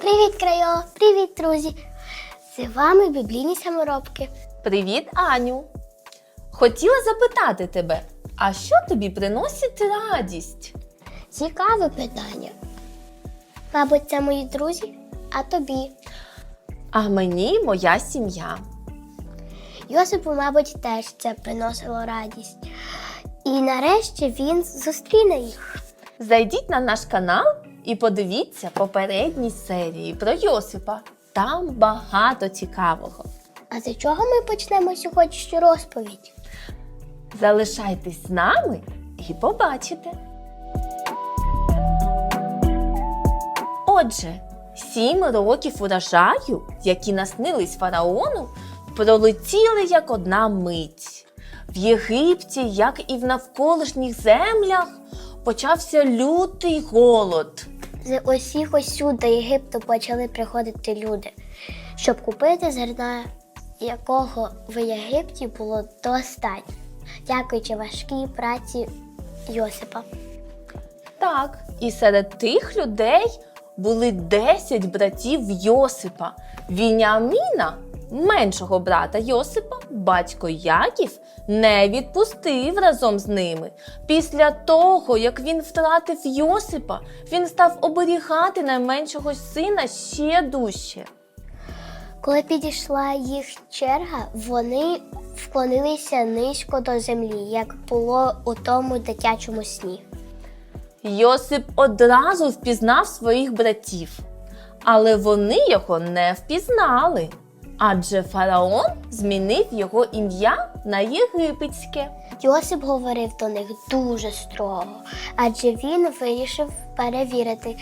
Привіт, Крайо! Привіт, друзі! З вами біблійні саморобки. Привіт, Аню! Хотіла запитати тебе, а що тобі приносить радість? Цікаве питання. Мабуть, це мої друзі, а тобі. А мені моя сім'я. Йосипу, мабуть, теж це приносило радість. І нарешті він зустріне їх. Зайдіть на наш канал і подивіться попередні серії про Йосипа. Там багато цікавого. А з чого ми почнемо сьогоднішню розповідь? Залишайтесь з нами і побачите. Отже, сім років урожаю, які наснились фараону, пролетіли як одна мить. В Єгипті, як і в навколишніх землях, почався лютий голод. З усіх осюд до Єгипту почали приходити люди, щоб купити зерна, якого в Єгипті було достатньо, дякуючи важкій праці Йосипа. Так, і серед тих людей були 10 братів Йосипа. Віняміна, меншого брата Йосипа, батько Яків не відпустив разом з ними. Після того, як він втратив Йосипа, він став оберігати найменшого сина ще дужче. Коли підійшла їх черга, вони вклонилися низько до землі, як було у тому дитячому сні. Йосип одразу впізнав своїх братів, але вони його не впізнали, адже фараон змінив його ім'я на єгипетське. Йосип говорив до них дуже строго, адже він вирішив перевірити,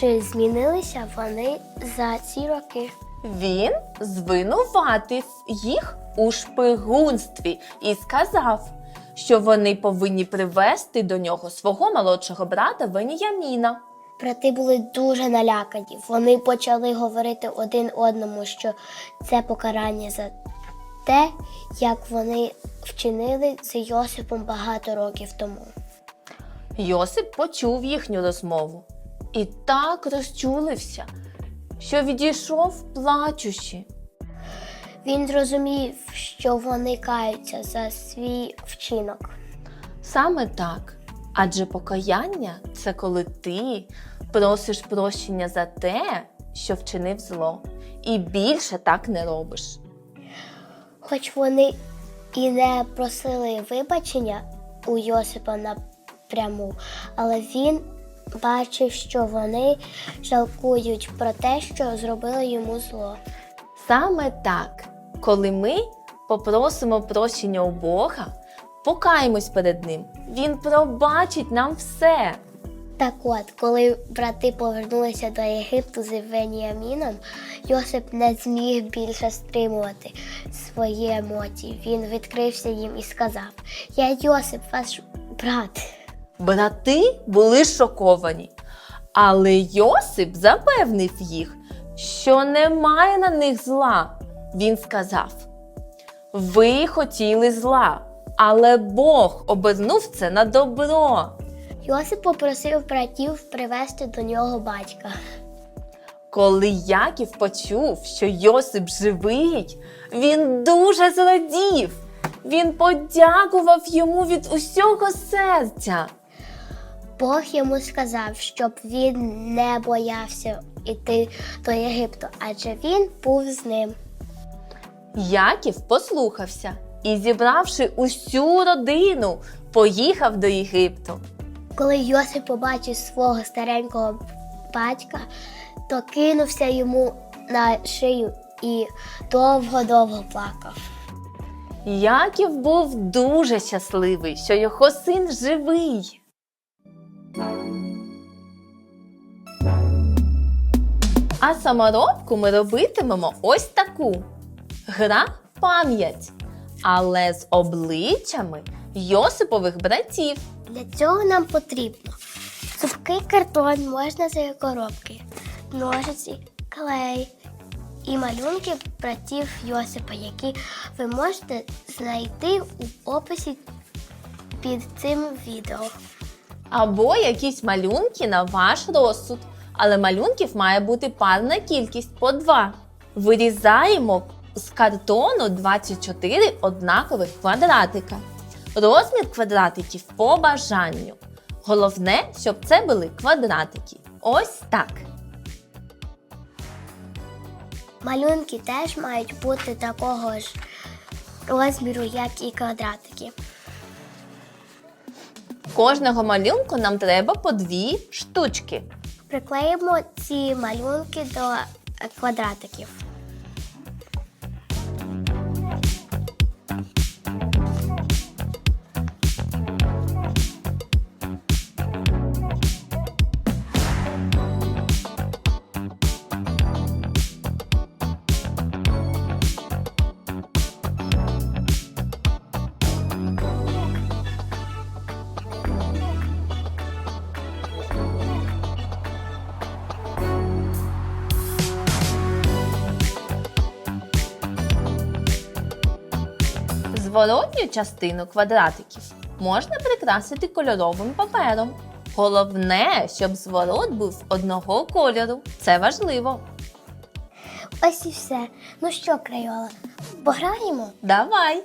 чи змінилися вони за ці роки. Він звинуватив їх у шпигунстві і сказав, що вони повинні привести до нього свого молодшого брата Веніяміна. Брати були дуже налякані. Вони почали говорити один одному, що це покарання за те, як вони вчинили з Йосипом багато років тому. Йосип почув їхню розмову і так розчулився, що відійшов плачучи. Він зрозумів, що вони каються за свій вчинок. Саме так. Адже покаяння це коли ти просиш прощення за те, що вчинив зло, і більше так не робиш. Хоч вони і не просили вибачення у Йосипа напряму, але він бачив, що вони жалкують про те, що зробили йому зло. Саме так, коли ми попросимо прощення у Бога, покаємось перед Ним, Він пробачить нам все. Так от, коли брати повернулися до Єгипту з Веніаміном, Йосип не зміг більше стримувати свої емоції. Він відкрився їм і сказав: Я Йосип, ваш брат. Брати були шоковані, але Йосип запевнив їх, що немає на них зла. Він сказав: Ви хотіли зла, але Бог обернув це на добро. Йосип попросив братів привезти до нього батька. Коли Яків почув, що Йосип живий, він дуже зрадів. Він подякував йому від усього серця. Бог йому сказав, щоб він не боявся йти до Єгипту, адже він був з ним. Яків послухався і, зібравши усю родину, поїхав до Єгипту. Коли Йосип побачив свого старенького батька, то кинувся йому на шию і довго-довго плакав. Яків був дуже щасливий, що його син живий. А саморобку ми робитимемо ось таку: гра пам'ять, але з обличчями Йосипових братів. Для цього нам потрібно цупкий картон, можна з коробки, ножиці, клей і малюнки братів Йосипа, які ви можете знайти у описі під цим відео. Або якісь малюнки на ваш розсуд. Але малюнків має бути парна кількість по два. Вирізаємо з картону 24 однакових квадратика. Розмір квадратиків по бажанню. Головне, щоб це були квадратики. Ось так. Малюнки теж мають бути такого ж розміру, як і квадратики. Кожного малюнку нам треба по дві штучки. Приклеїмо ці малюнки до квадратиків. Зворотню частину квадратиків можна прикрасити кольоровим папером. Головне, щоб зворот був одного кольору. Це важливо. Ось і все. Ну що, Крайола, пограємо? Давай!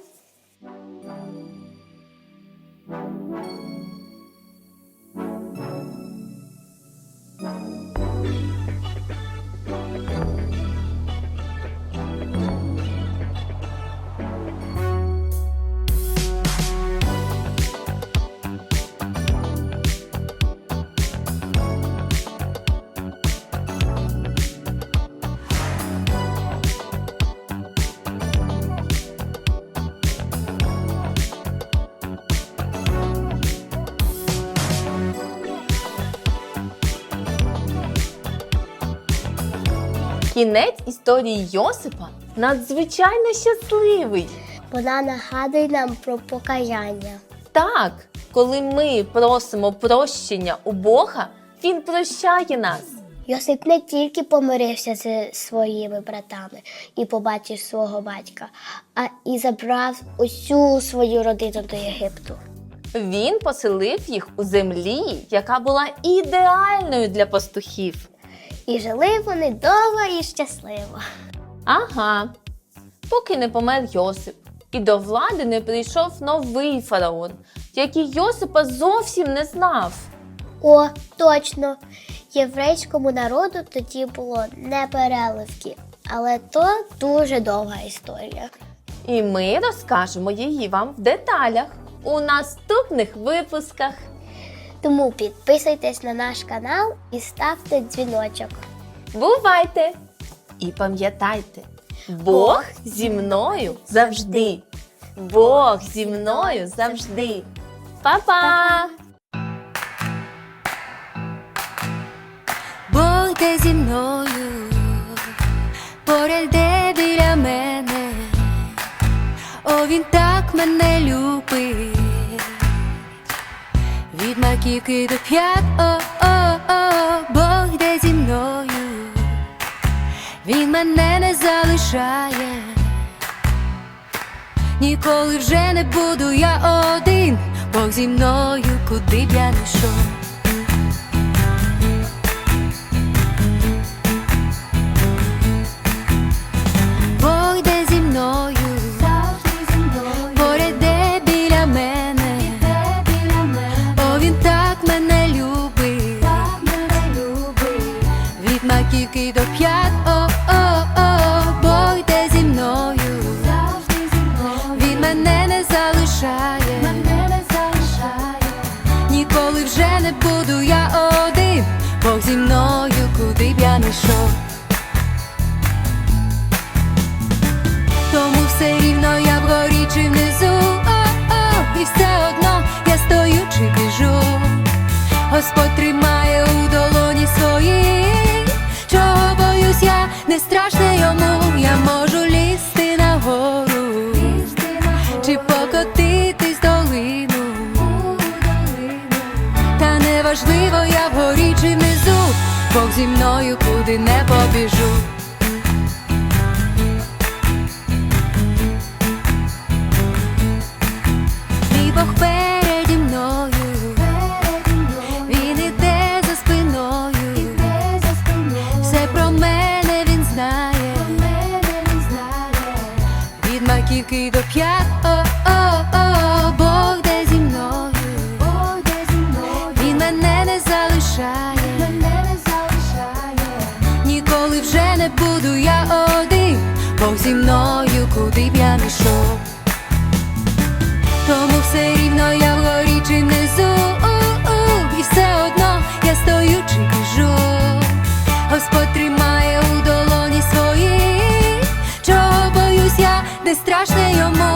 Кінець історії Йосипа надзвичайно щасливий. Вона нагадує нам про покаяння. Так, коли ми просимо прощення у Бога, Він прощає нас. Йосип не тільки помирився зі своїми братами і побачив свого батька, а і забрав усю свою родину до Єгипту. Він поселив їх у землі, яка була ідеальною для пастухів. І жили вони довго і щасливо. Ага, поки не помер Йосип, і до влади не прийшов новий фараон, який Йосипа зовсім не знав. О, точно! Єврейському народу тоді було не переливки, але то дуже довга історія. І ми розкажемо її вам в деталях у наступних випусках. Тому підписуйтесь на наш канал і ставте дзвіночок. Бувайте! І пам'ятайте, Бог зі мною завжди. Бог зі мною завжди. Па-па! Бог йде зі мною, поряд йде біля мене, о, він так мене любить, від маківки п'ят, о, о, о, Бог йде зі мною, він мене не залишає, ніколи вже не буду я один, Бог зі мною, куди б я не йшов. Залишає, ніколи вже не буду я один, Бог зі мною, куди б я не йшов. Тому все рівно я вгорі чи внизу, о-о, і все одно я стою чи біжу. Господь Бог зі мною куди не побіжу. Мій Бог переді мною, він іде за спиною, все про мене він знає, від маківки до п'ят, о, о, о, Бог де зі мною, він мене не залишає. Буду я один, Бог зі мною, куди б я не йшов. Тому все рівно я вгорі чи внизу, і все одно я стою чи біжу. Господь тримає у долоні свої, чого боюсь я, не страшне йому,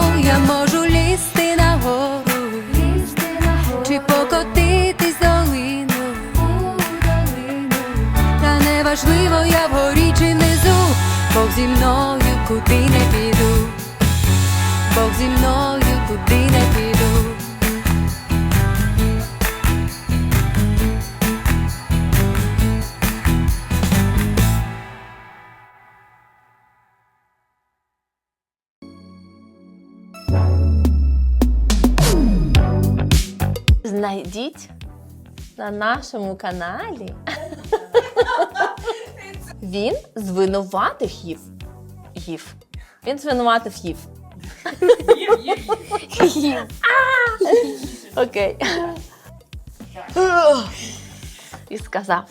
зі мною, куди не піду. Бог зі мною куди не піду. Знайдіть на нашому каналі. Він звинуватив їв. Їв. Він звинуватив їв. Окей. І сказав: